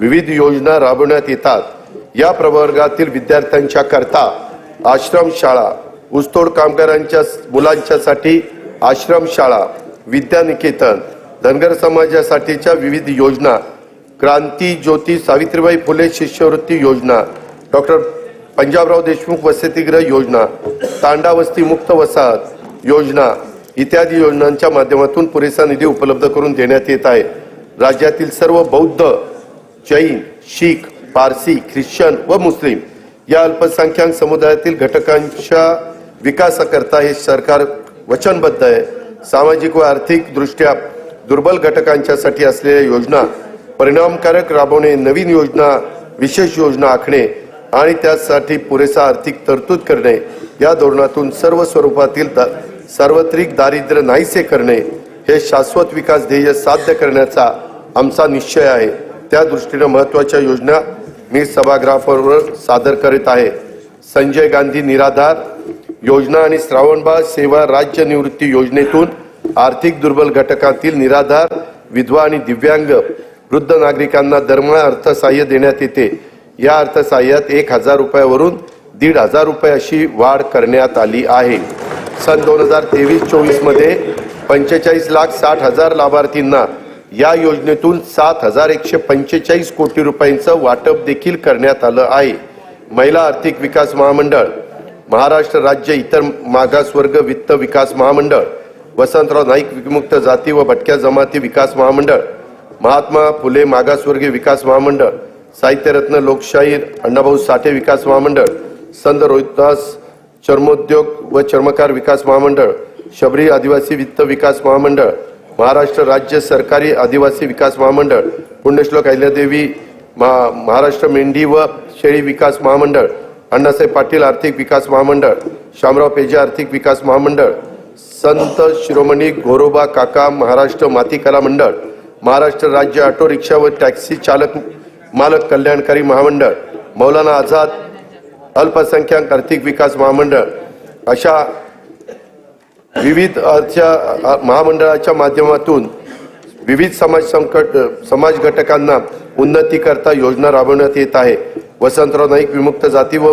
विविध योजना राबवण्यात येतात. या प्रवर्गातील विद्यार्थ्यांच्या करता आश्रमशाळा ऊसतोड कामगारांच्या मुलांच्यासाठी आश्रमशाळा विद्यानिकेतन धनगर समाजासाठीच्या विविध योजना क्रांती ज्योती सावित्रीबाई फुले शिष्यवृत्ती योजना डॉक्टर पंजाबराव देशमुख वसतिगृह योजना तांडा वस्ती मुक्त वसाहत योजना इत्यादी योजनांच्या माध्यमातून पुरेसा निधी उपलब्ध करून देण्यात येत आहे. राज्यातील सर्व बौद्ध जैन शीख पारसी ख्रिश्चन व मुस्लिम या अल्पसंख्याक समुदायातील घटकांच्या विकासाकरता हे सरकार वचनबद्ध आहे. सामाजिक व आर्थिक दृष्ट्या दुर्बल घटकांच्यासाठी असलेल्या योजना परिणामकारक राबवणे नवीन योजना विशेष योजना आखणे आणि त्यासाठी पुरेसा आर्थिक तरतूद करणे या धोरणातून सर्व स्वरूपातील दा- सार्वत्रिक दारिद्र्य नाहीसे करणे हे शाश्वत विकास ध्येय साध्य करण्याचा आमचा निश्चय आहे. त्या दृष्टीने महत्त्वाच्या योजना मी सभागृहावर सादर करीत आहे. संजय गांधी निराधार योजना आणि श्रावणबाळ सेवा राज्य निवृत्ती योजनेतून आर्थिक दुर्बल घटकातील निराधार विधवा आणि दिव्यांग वृद्ध नागरिकांना दरमळा अर्थसहाय्य देण्यात येते. या अर्थसहाय्यात एक हजार रुपयावरून दीड हजार रुपये अशी वाढ करण्यात आली आहे. सन दोन हजार तेवीस चोवीसमध्ये पंचेचाळीस लाख साठ हजार लाभार्थींना या योजनेतून सात हजार एकशे पंचेचाळीस कोटी रुपयांचं वाटप देखील करण्यात आलं आहे. महिला आर्थिक विकास महामंडळ महाराष्ट्र राज्य इतर मागासवर्ग वित्त विकास महामंडळ वसंतराव नाईक विमुक्त जाती व भटक्या जमाती विकास महामंडळ महात्मा फुले मागासवर्गीय विकास महामंडळ साहित्यरत्न लोकशाहीर अण्णाभाऊ साठे विकास महामंडळ संत रोहितदास चर्मोद्योग व चर्मकार विकास महामंडळ शबरी आदिवासी वित्त विकास महामंडळ महाराष्ट्र राज्य सरकारी आदिवासी विकास महामंडळ पुण्यश्लोक अहिल्यादेवी महा महाराष्ट्र मेंढी व शेळी विकास महामंडळ अण्णासाहेब पाटील आर्थिक विकास महामंडळ शामराव पेजे आर्थिक विकास महामंडळ संत शिरोमणी गोरोबा काका महाराष्ट्र माती कला मंडळ महाराष्ट्र राज्य ऑटो रिक्षा व टॅक्सी चालक मालक कल्याणकारी महामंडळ मौलाना आझाद अल्पसंख्याक आर्थिक विकास महामंडळ अशा विविध अशा महामंडळाच्या माध्यमातून विविध समाज संकट समाज घटकांना उन्नती करता योजना राबवण्यात येत आहे. वसंतराव नाईक विमुक्त जाती व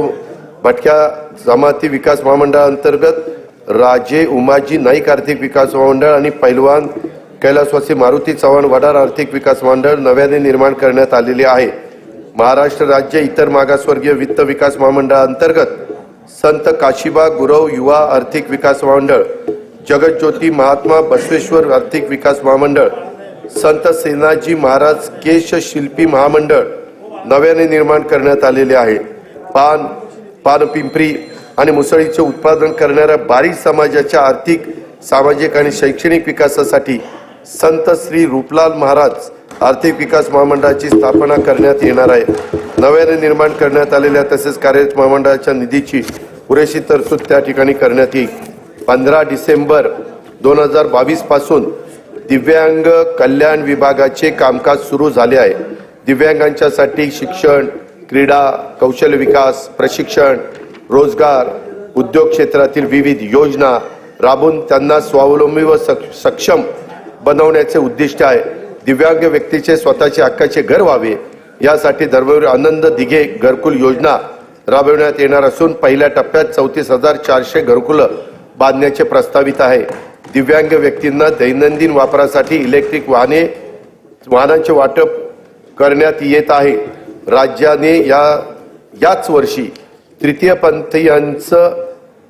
भटक्या जमाती विकास महामंडळाअंतर्गत राजे उमाजी नाईक आर्थिक विकास महामंडळ आणि पैलवान कैलासवासी मारुती चव्हाण वडार आर्थिक विकास मंडळ नव्याने निर्माण करण्यात आलेले आहे. महाराष्ट्र राज्य इतर मागासवर्गीय वित्त विकास महामंडळाअंतर्गत संत काशीबा गुरव युवा आर्थिक विकास महामंडळ जगज्योती महात्मा बसवेश्वर आर्थिक विकास महामंडळ संत सेनाजी महाराज केश शिल्पी महामंडळ नव्याने निर्माण करण्यात आलेले आहे. पान पानपिंपरी आणि मुसळीचे उत्पादन करणाऱ्या बारीक समाजाच्या आर्थिक सामाजिक आणि शैक्षणिक विकासासाठी संत श्री रूपलाल महाराज आर्थिक विकास महामंडळाची स्थापना करण्यात येणार आहे. नव्याने निर्माण करण्यात आलेल्या तसेच कार्यरत महामंडळाच्या निधीची पुरेशी तरतूद त्या ठिकाणी करण्यात येईल. पंधरा डिसेंबर दोन हजार बावीसपासून दिव्यांग कल्याण विभागाचे कामकाज सुरू झाले आहे. दिव्यांगांच्यासाठी शिक्षण क्रीडा कौशल्य विकास प्रशिक्षण रोजगार उद्योग क्षेत्रातील विविध योजना राबवून त्यांना स्वावलंबी व सक्षम बनवण्याचे उद्दिष्ट आहे. दिव्यांग व्यक्तीचे स्वतःचे हक्काचे घर व्हावे यासाठी धर्मवीर आनंद दिघे घरकुल योजना राबविण्यात येणार असून पहिल्या टप्प्यात चौतीस हजार चारशे घरकुलं बांधण्याचे प्रस्तावित आहे. दिव्यांग व्यक्तींना दैनंदिन वापरासाठी इलेक्ट्रिक वाहने वाहनांचे वाटप करण्यात येत आहे. राज्याने या याच वर्षी तृतीय पंथीयांचं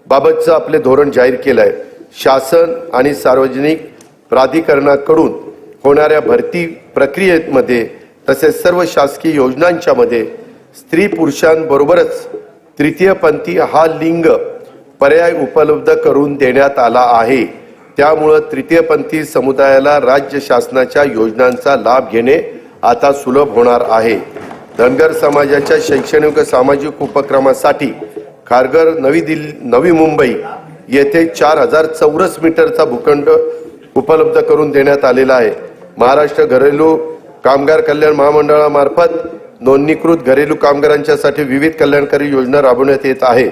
बाबतचं आपले धोरण जाहीर केलं आहे शासन आणि सार्वजनिक प्राधिकरणाकडून होणाऱ्या भरती प्रक्रियेमध्ये तसेच सर्व शासकीय योजनांच्या मध्ये स्त्री पुरुषांबरोबरच तृतीयपंथी हा लिंग पर्याय उपलब्ध करून देण्यात आला आहे. त्यामुळं तृतीयपंथी समुदायाला राज्य शासनाच्या योजनांचा लाभ घेणे आता सुलभ होणार आहे. धनगर समाजाच्या शैक्षणिक व सामाजिक उपक्रमासाठी खारघर नवी दिल्ली नवी मुंबई येथे चार हजार चौरस मीटरचा भूखंड उपलब्ध करून देण्यात आलेला आहे. महाराष्ट्र घरेलू कामगार कल्याण महामंडळामार्फत नोंदणीकृत घरेलू कामगारांच्यासाठी विविध कल्याणकारी योजना राबवण्यात येत आहे.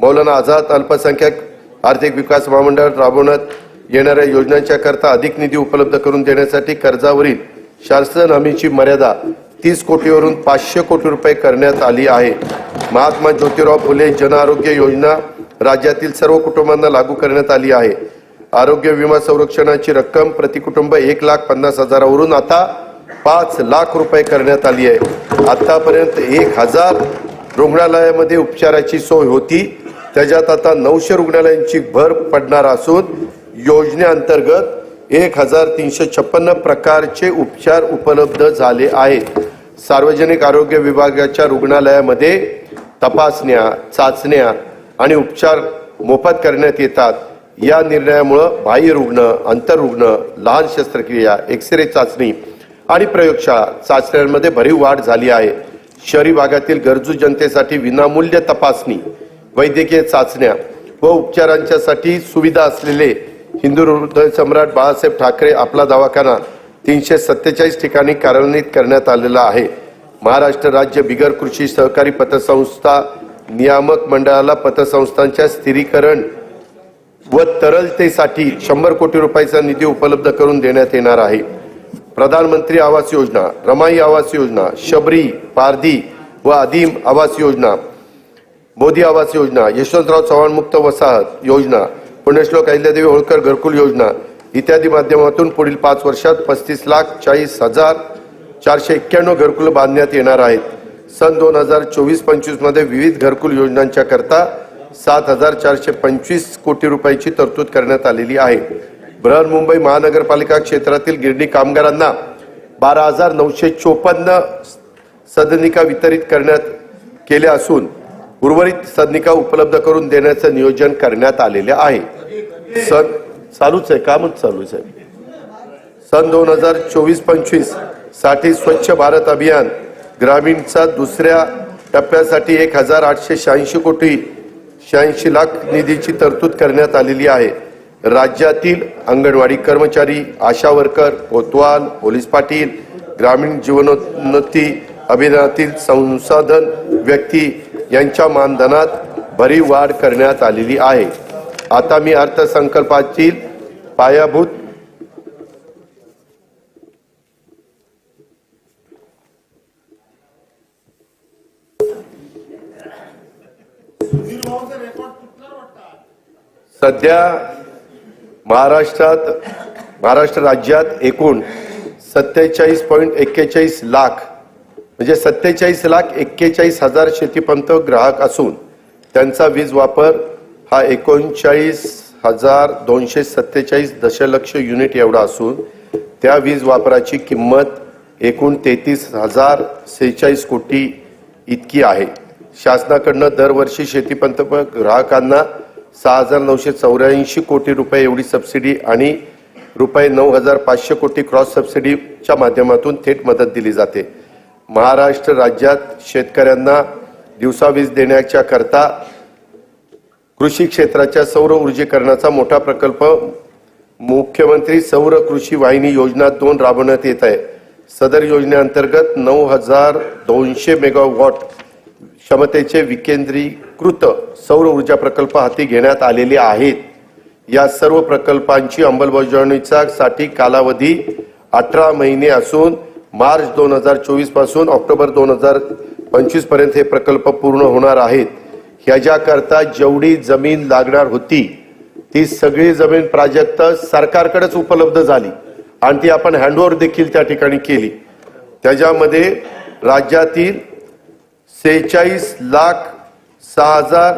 मौलाना आझाद अल्पसंख्याक आर्थिक विकास महामंडळ राबवण्यात येणाऱ्या योजनांच्या करता अधिक निधी उपलब्ध करून देण्यासाठी कर्जावरील शासन हमीची मर्यादा तीस कोटीवरून पाचशे कोटी रुपये करण्यात आली आहे. महात्मा ज्योतिराव फुले जन आरोग्य योजना राज्यातील सर्व कुटुंबांना लागू करण्यात आली आहे. आरोग्य विमा संरक्षणाची रक्कम प्रति कुटुंब एक लाख पन्नास हजारावरून आता पाच लाख रुपये करण्यात आली आहे. आतापर्यंत एक हजार रुग्णालयामध्ये उपचाराची सोय होती. त्याच्यात आता नऊशे रुग्णालयांची भर पडणार असून योजनेअंतर्गत एक हजार तीनशे छप्पन्न प्रकारचे उपचार उपलब्ध झाले आहेत. सार्वजनिक आरोग्य विभागाच्या रुग्णालयामध्ये तपासण्या चाचण्या आणि उपचार मोफत करण्यात येतात. या निर्णयामुळं बाह्य रुग्ण आंतररुग्ण लहान शस्त्रक्रिया एक्सरे चाचणी आणि प्रयोगशाळा चाचण्यांमध्ये भरीव वाढ झाली आहे. शहरी भागातील गरजू जनतेसाठी विनामूल्य तपासणी वैद्यकीय चाचण्या व उपचारांच्यासाठी सुविधा असलेले हिंदू हृदय सम्राट बाळासाहेब ठाकरे आपला दवाखाना तीनशे सत्तेचाळीस ठिकाणी कार्यान्वित करण्यात आलेला आहे. महाराष्ट्र राज्य बिगर कृषी सहकारी पतसंस्था नियामक मंडळाला पतसंस्थांच्या स्थिरीकरण व तरलतेसाठी शंभर कोटी रुपयाचा निधी उपलब्ध करून देण्यात येणार आहे. प्रधानमंत्री आवास योजना रमाई आवास योजना शबरी पारधी व आदिम आवास योजना मोदी आवास योजना यशवंतराव चव्हाण मुक्त वसाहत योजना पुण्यश्लोक अहिल्यादेवी होळकर घरकुल योजना इत्यादी माध्यमातून पुढील पाच वर्षात पस्तीस लाख चाळीस हजार चारशे एक्क्याण्णव घरकुल बांधण्यात येणार आहेत. सन दोन हजार चोवीस पंचवीसमध्ये विविध घरकुल योजनांच्या करता सात हजार चारशे पंचवीस कोटी रुपयाची तरतूद करण्यात आलेली आहे. बृहन्मुंबई महानगरपालिका क्षेत्रातील गिरणी कामगारांना बारा हजार नऊशे चोपन्न सदनिका वितरित करण्यात केल्या असून उर्वरित सदनिका उपलब्ध करून देण्याचं नियोजन करण्यात आलेले आहे. सन चालूच आहे कामच चालूच आहे. सन दोन हजार चोवीस पंचवीससाठी स्वच्छ भारत अभियान ग्रामीणचा दुसऱ्या टप्प्यासाठी एक हजार आठशे शहाऐंशी कोटी शहाऐंशी लाख निधीची तरतूद करण्यात आलेली आहे. राज्यातील अंगणवाडी कर्मचारी आशा वर्कर कोतवाल पोलीस पाटील ग्रामीण जीवनोन्नती अभियानातील संसाधन व्यक्ती यांच्या मानधनात भरीव वाढ करण्यात आलेली आहे. आता मी अर्थसंकल्पातील पायाभूत सध्या महाराष्ट्रात महाराष्ट्र राज्यात एकूण सत्तेचाळीस पॉईंट एक्केचाळीस लाख म्हणजे सत्तेचाळीस लाख एक्केचाळीस हजार शेतीपंत ग्राहक असून त्यांचा वीज वापर हा एकोणचाळीस हजार दोनशे सत्तेचाळीस दशलक्ष युनिट एवढा असून त्या वीज वापराची किंमत एकूण तेहतीस हजार सेहेचाळीस कोटी इतकी आहे. शासनाकडनं दरवर्षी शेतीपंत ग्राहकांना सहा हजार नऊशे चौऱ्याऐंशी कोटी रुपये एवढी सबसिडी आणि रुपये नऊ हजार पाचशे कोटी क्रॉस सबसिडीच्या माध्यमातून थेट मदत दिली जाते. महाराष्ट्र राज्यात शेतकऱ्यांना दिवसा वीज देण्याच्या करता कृषी क्षेत्राच्या सौर ऊर्जीकरणाचा मोठा प्रकल्प मुख्यमंत्री सौर कृषी वाहिनी योजना दोन राबवण्यात येत आहे. सदर योजनेअंतर्गत नऊ हजार दोनशे मेगावॉट क्षमतेचे विकेंद्रीकृत सौर ऊर्जा प्रकल्प हाती घेण्यात आलेले आहेत. या सर्व प्रकल्पांची अंमलबजावणीचा साठी कालावधी अठरा महिने असून मार्च दोन हजार चोवीसपासून ऑक्टोबर दोन हजार पंचवीसपर्यंत हे प्रकल्प पूर्ण होणार आहेत. ह्याच्याकरता जेवढी जमीन लागणार होती ती सगळी जमीन प्राजक्त सरकारकडेच उपलब्ध झाली आणि ती आपण हँडओव्हर देखील त्या ठिकाणी केली. त्याच्यामध्ये राज्यातील सेहेचाळीस लाख सहा हजार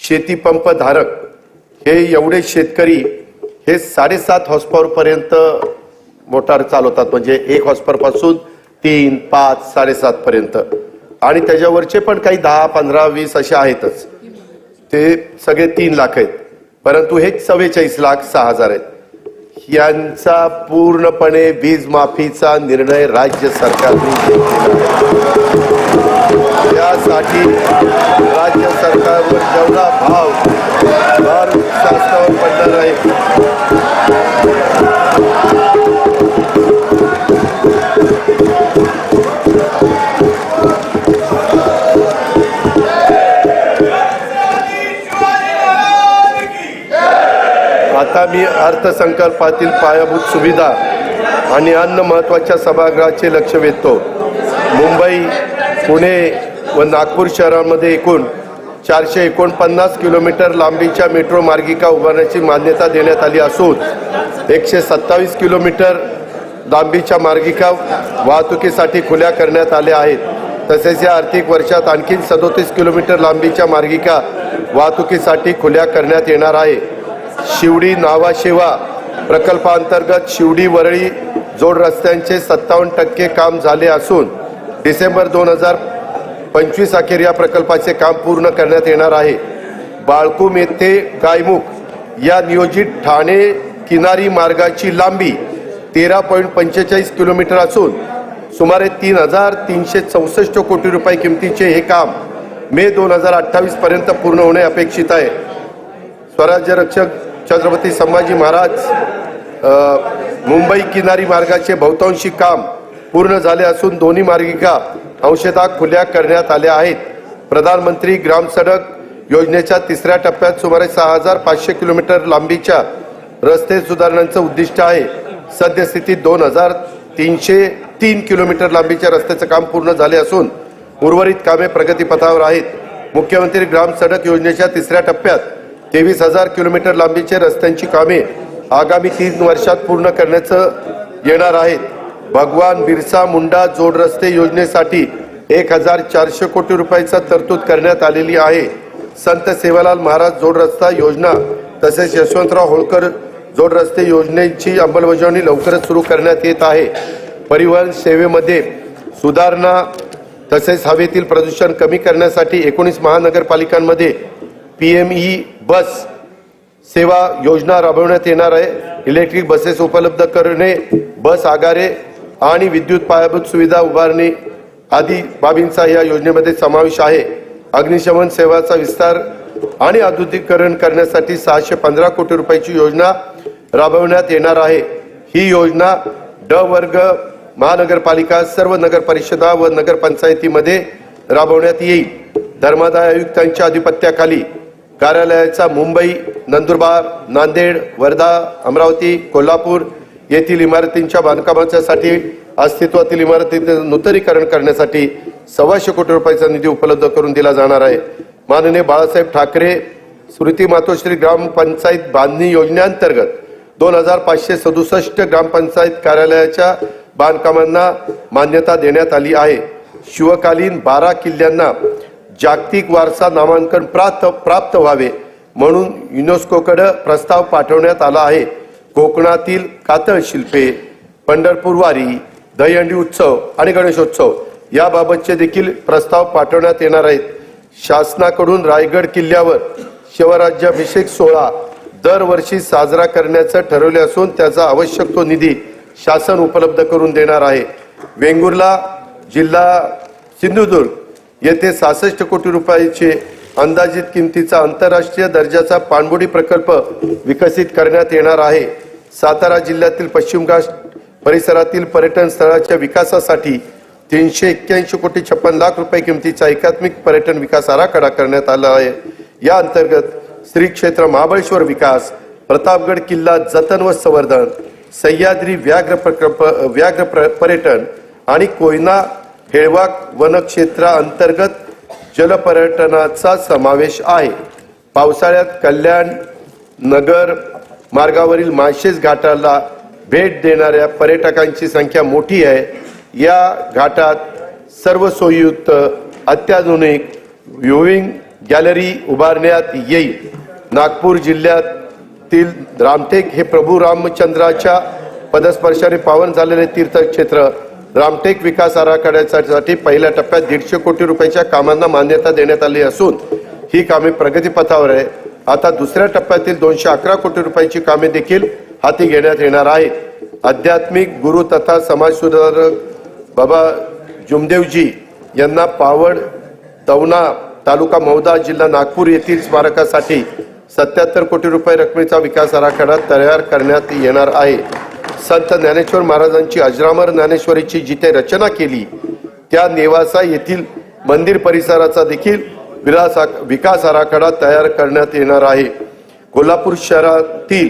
शेतीपंप धारक. हे एवढे शेतकरी हे साडेसात हॉस्पॉवरपर्यंत मोटार चालवतात. म्हणजे एक हॉस्पॉवरपासून तीन पाच साडेसातपर्यंत आणि त्याच्यावरचे पण काही दहा पंधरा वीस असे आहेतच. ते सगळे तीन लाख आहेत. परंतु हे चव्वेचाळीस लाख सहा हजार आहेत. यांचा पूर्णपणे वीज माफीचा निर्णय राज्य सरकारने त्यासाठी राज्य सरकारवर जेवढा भाव भार शासनावर पडणार आहे आता मी अर्थसंकल्पातील पायाभूत सुविधा आणि अन्य महत्त्वाच्या सभागृहाचे लक्ष वेधतो. मुंबई पुणे व नागपूर शहरामध्ये एकूण चारशे एकोणपन्नास किलोमीटर लांबीच्या मेट्रो मार्गिका उभारण्याची मान्यता देण्यात आली असून एकशे सत्तावीस किलोमीटर लांबीच्या मार्गिका वाहतुकीसाठी खुल्या करण्यात आल्या आहेत. तसेच या आर्थिक वर्षात आणखी सदोतीस किलोमीटर लांबीच्या मार्गिका वाहतुकीसाठी खुल्या करण्यात येणार आहे. शिवडी नावाशिवा प्रकल्पांतर्गत शिवडी वरळी जोड रस्त्यांचे सत्तावन्न टक्के काम झाले असून डिसेंबर दोन हजार पंचवीस अखेर या प्रकल्पाचे काम पूर्ण करण्यात येणार आहे. बाळकुम येथे गायमुख या नियोजित ठाणे किनारी मार्गाची लांबी तेरा पॉईंट पंचेचाळीस किलोमीटर असून सुमारे तीन हजार तीनशे चौसष्ट कोटी रुपये किमतीचे हे काम मे दोन हजार अठ्ठावीस पर्यंत पूर्ण होणे अपेक्षित आहे. स्वराज्य रक्षक छत्रपती संभाजी महाराज मुंबई किनारी मार्गाचे बहुतांशी काम पूर्ण झाले असून दोन्ही मार्गिका अंशतः खुल्या करण्यात आल्या आहेत. प्रधानमंत्री ग्राम सडक योजनेच्या तिसऱ्या टप्प्यात सुमारे सहा हजार पाचशे किलोमीटर लांबीच्या रस्ते सुधारणांचं उद्दिष्ट आहे. सद्यस्थितीत दोन हजार तीनशे तीन किलोमीटर लांबीच्या रस्त्याचं काम पूर्ण झाले असून उर्वरित कामे प्रगतीपथावर आहेत. मुख्यमंत्री ग्राम सडक योजनेच्या तिसऱ्या टप्प्यात तेवीस हजार किलोमीटर लांबीचे रस्त्यांची कामे आगामी तीन वर्षात पूर्ण करण्याचं येणार आहेत. भगवान बिरसा मुंडा जोड रस्ते योजनेसाठी एक हजार चारशे कोटी रुपयाचा तरतूद करण्यात आलेली आहे. संत सेवालाल महाराज जोड रस्ता योजना तसेच यशवंतराव होळकर जोड रस्ते योजनेची अंमलबजावणी लवकरच सुरू करण्यात येत आहे. परिवहन सेवेमध्ये सुधारणा तसेच हवेतील प्रदूषण कमी करण्यासाठी एकोणीस महानगरपालिकांमध्ये पी एम ई बस सेवा योजना राबवण्यात येणार आहे. इलेक्ट्रिक बसेस उपलब्ध करणे बस आगारे आणि विद्युत पायाभूत सुविधा उभारणी आदी बाबींचा या योजनेमध्ये समावेश आहे. अग्निशमन सेवाचा विस्तार आणि आधुनिकीकरण करण्यासाठी सहाशे पंधरा कोटी रुपयाची योजना राबवण्यात येणार आहे. ही योजना ड वर्ग महानगरपालिका सर्व नगर परिषदा व नगरपंचायतीमध्ये राबवण्यात येईल. धर्मादाय आयुक्तांच्या अधिपत्याखाली कार्यालयाचा मुंबई नंदुरबार नांदेड वर्धा अमरावती कोल्हापूर येथील इमारतींच्या बांधकामाच्यासाठी अस्तित्वातील इमारतींचे नूतनीकरण करण्यासाठी सव्वाशे कोटी रुपयाचा निधी उपलब्ध करून दिला जाणार आहे. माननीय बाळासाहेब ठाकरे स्मृती मातोश्री ग्रामपंचायत बांधणी योजनेअंतर्गत दोन हजार पाचशे सदुसष्ट ग्रामपंचायत कार्यालयाच्या बांधकामांना मान्यता देण्यात आली आहे. शिवकालीन बारा किल्ल्यांना जागतिक वारसा नामांकन प्राप्त प्राप्त व्हावे म्हणून युनेस्कोकडे प्रस्ताव पाठवण्यात आला आहे. कोकणातील कातळ शिल्पे पंढरपूर वारी दहीहंडी उत्सव आणि गणेशोत्सव याबाबतचे देखील प्रस्ताव पाठवण्यात येणार आहेत. शासनाकडून रायगड किल्ल्यावर शिवराज्याभिषेक सोहळा दरवर्षी साजरा करण्याचं ठरवले असून त्याचा आवश्यक तो निधी शासन उपलब्ध करून देणार आहे. वेंगुर्ला जिल्हा सिंधुदुर्ग येथे सहासष्ट कोटी रुपयाचे अंदाजित किमतीचा आंतरराष्ट्रीय दर्जाचा पाणबुडी प्रकल्प विकसित करण्यात येणार आहे. सातारा जिल्ह्यातील पश्चिम घाट परिसरातील पर्यटन स्थळाच्या विकासासाठी तीनशे एक्क्याऐंशी कोटी छप्पन लाख रुपये किमतीचा एकात्मिक पर्यटन विकास आराखडा करण्यात आला आहे. या अंतर्गत श्री क्षेत्र महाबळेश्वर विकास प्रतापगड किल्ला जतन व संवर्धन सह्याद्री व्याघ्र प्रकल्प व्याघ्र प्र- पर्यटन आणि कोयना हेळवाक वनक्षेत्राअंतर्गत जलपर्यटनाचा समावेश आहे. पावसाळ्यात कल्याण नगर मार्गावरील माळशेज घाटाला भेट देणाऱ्या पर्यटकांची संख्या मोठी आहे. या घाटात सर्व सोयीयुक्त अत्याधुनिक व्ह्यूइंग गॅलरी उभारण्यात येईल. नागपूर जिल्ह्यातील रामटेक हे प्रभू रामचंद्राच्या पदस्पर्शाने पावन झालेले तीर्थक्षेत्र रामटेक विकास आराखड्यासाठी पहिल्या टप्प्यात दीडशे कोटी रुपयाच्या कामांना मान्यता देण्यात आली असून ही कामे प्रगतीपथावर आहे. आता दुसऱ्या टप्प्यातील दोनशे अकरा कोटी रुपयांची कामे देखील हाती घेण्यात येणार आहेत. आध्यात्मिक गुरु तथा समाज सुधारक बाबा जुमदेवजी यांना पावड तवना तालुका मौदा जिल्हा नागपूर येथील स्मारकासाठी सत्याहत्तर कोटी रुपये रकमेचा विकास आराखडा तयार करण्यात येणार आहे. संत ज्ञानेश्वर महाराजांची अजरामर ज्ञानेश्वरीची जिथे रचना केली त्या नेवासा येथील मंदिर परिसराचा देखील विलास विकास आराखडा तयार करण्यात येणार आहे. कोल्हापूर शहरातील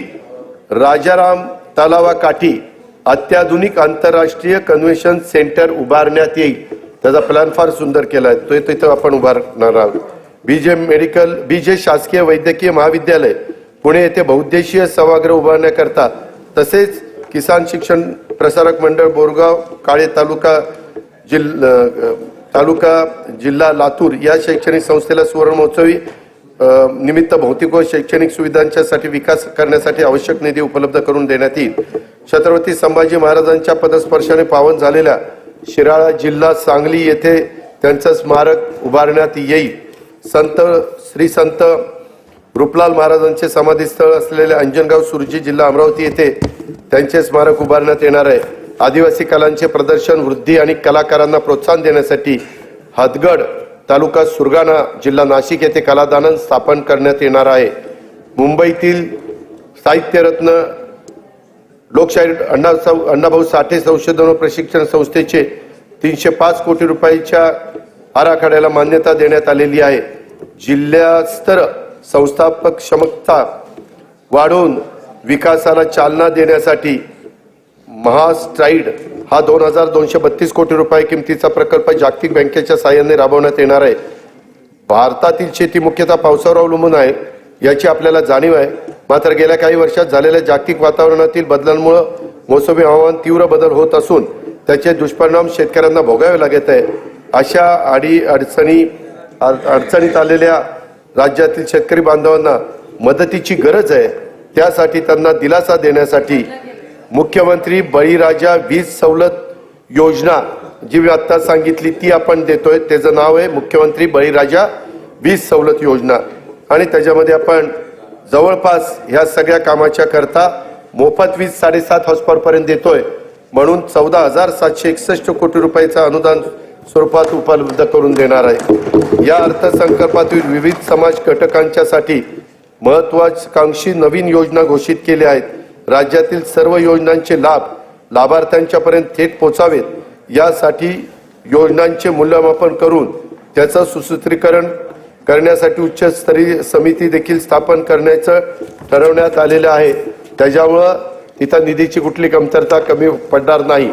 राजाराम तलावाकाठी अत्याधुनिक आंतरराष्ट्रीय कन्व्हेन्शन सेंटर उभारण्यात येईल. त्याचा प्लॅन फार सुंदर केला आहे. तो तिथं आपण उभारणार आहोत. बीजे मेडिकल बीजे शासकीय वैद्यकीय महाविद्यालय पुणे येथे बहुद्देशीय सभागृह उभारण्याकरता तसेच किसान शिक्षण प्रसारक मंडळ बोरगाव काळे तालुका जिल्हा तालुका जिल्हा लातूर या शैक्षणिक संस्थेला सुवर्ण महोत्सवी निमित्त भौतिक व शैक्षणिक सुविधांच्यासाठी विकास करण्यासाठी आवश्यक निधी उपलब्ध करून देण्यात येईल. छत्रपती संभाजी महाराजांच्या पदस्पर्शाने पावन झालेल्या शिराळा जिल्हा सांगली येथे त्यांचं स्मारक उभारण्यात येईल. संत श्री संत रूपलाल महाराजांचे समाधीस्थळ असलेले अंजनगाव सुरजी जिल्हा अमरावती येथे त्यांचे स्मारक उभारण्यात येणार आहे. आदिवासी कलांचे प्रदर्शन वृद्धी आणि कलाकारांना प्रोत्साहन देण्यासाठी हदगड तालुका सुरगाणा जिल्हा नाशिक येथे कलादालन स्थापन करण्यात येणार आहे. मुंबईतील साहित्यरत्न लोकशाही अण्णा अण्णाभाऊ साठे संशोधन व प्रशिक्षण संस्थेचे तीनशे पाच कोटी रुपयाच्या आराखड्याला मान्यता देण्यात आलेली आहे. जिल्हास्तर संस्थापक क्षमता वाढवून विकासाला चालना देण्यासाठी महास्ट्राईड हा दोन हजार दोनशे बत्तीस कोटी रुपये किमतीचा प्रकल्प जागतिक बँकेच्या साहाय्याने राबवण्यात येणार आहे. भारतातील शेती मुख्यतः पावसावर अवलंबून आहे याची आपल्याला जाणीव आहे. मात्र गेल्या काही वर्षात झालेल्या जागतिक वातावरणातील बदलांमुळे मोसमी हवामान तीव्र बदल होत असून त्याचे दुष्परिणाम शेतकऱ्यांना भोगावे लागत आहे. अशा आडी अडचणी अड- अडचणीत आलेल्या राज्यातील शेतकरी बांधवांना मदतीची गरज आहे. त्यासाठी त्यांना दिलासा देण्यासाठी मुख्यमंत्री बळीराजा वीज सवलत योजना जी मी आत्ता सांगितली ती आपण देतोय. त्याचं नाव आहे मुख्यमंत्री बळीराजा वीज सवलत योजना. आणि त्याच्यामध्ये आपण जवळपास ह्या सगळ्या कामाच्या करता मोफत वीज साडेसात हॉर्सपावर देतोय. म्हणून चौदा हजार सातशे एकसष्ट कोटी रुपयाचं अनुदान स्वरूपात उपलब्ध करून देणार आहे. या अर्थसंकल्पातील विविध समाज घटकांच्यासाठी महत्वाकांक्षी नवीन योजना घोषित केल्या आहेत. राज्यातील सर्व योजनांचे लाभ लाभार्थ्यांच्यापर्यंत थेट पोचावेत. यासाठी योजनांचे मूल्यमापन करून त्याचं सुसूत्रीकरण करण्यासाठी उच्चस्तरीय समिती देखील स्थापन करण्याचं ठरवण्यात आलेलं आहे. त्याच्यामुळं तिथं निधीची कुठली कमतरता कमी पडणार नाही.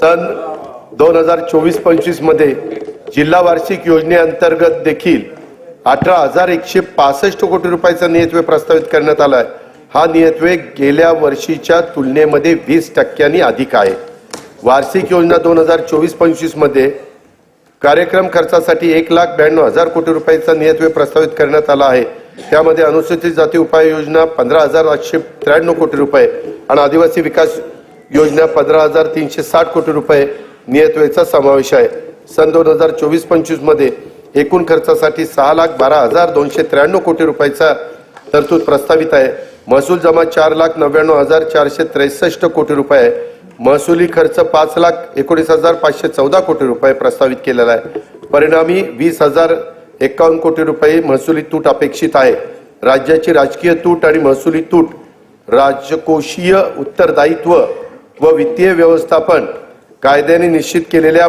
सन दोन हजार चोवीस पंचवीसमध्ये जिल्हा वार्षिक योजनेअंतर्गत देखील अठरा हजार एकशे पासष्ट कोटी रुपयाचा नियतव्य प्रस्तावित करण्यात आला आहे हा नियतव्यय गेल्या वर्षीच्या तुलनेमध्ये वीस टक्क्यांनी अधिक आहे. वार्षिक योजना दोन हजार चोवीस पंचवीसमध्ये कार्यक्रम खर्चासाठी एक लाख ब्याण्णव हजार कोटी रुपयाचा नियतव्यय प्रस्तावित करण्यात आला आहे. त्यामध्ये अनुसूचित जाती उपाय योजना पंधरा हजार आठशे त्र्याण्णव कोटी रुपये आणि आदिवासी विकास योजना पंधरा हजार तीनशे साठ कोटी रुपये नियतव्ययचा समावेश आहे. सन दोन हजार चोवीस पंचवीसमध्ये एकूण खर्चासाठी सहा लाख बारा हजार दोनशे त्र्याण्णव कोटी रुपयाचा तरतूद प्रस्तावित आहे. महसूल जमा चार लाख नव्याण्णव हजार चारशे त्रेसष्ट कोटी रुपये. आहे महसुली खर्च पाच लाख एकोणीस हजार पाचशे चौदा कोटी रुपये प्रस्तावित केलेला आहे. परिणामी वीस हजार एकावन्न कोटी रुपये महसुली तूट अपेक्षित आहे. राज्याची राजकीय तूट आणि महसुली तूट राजकोषीय उत्तरदायित्व व वित्तीय व्यवस्थापन कायद्याने निश्चित केलेल्या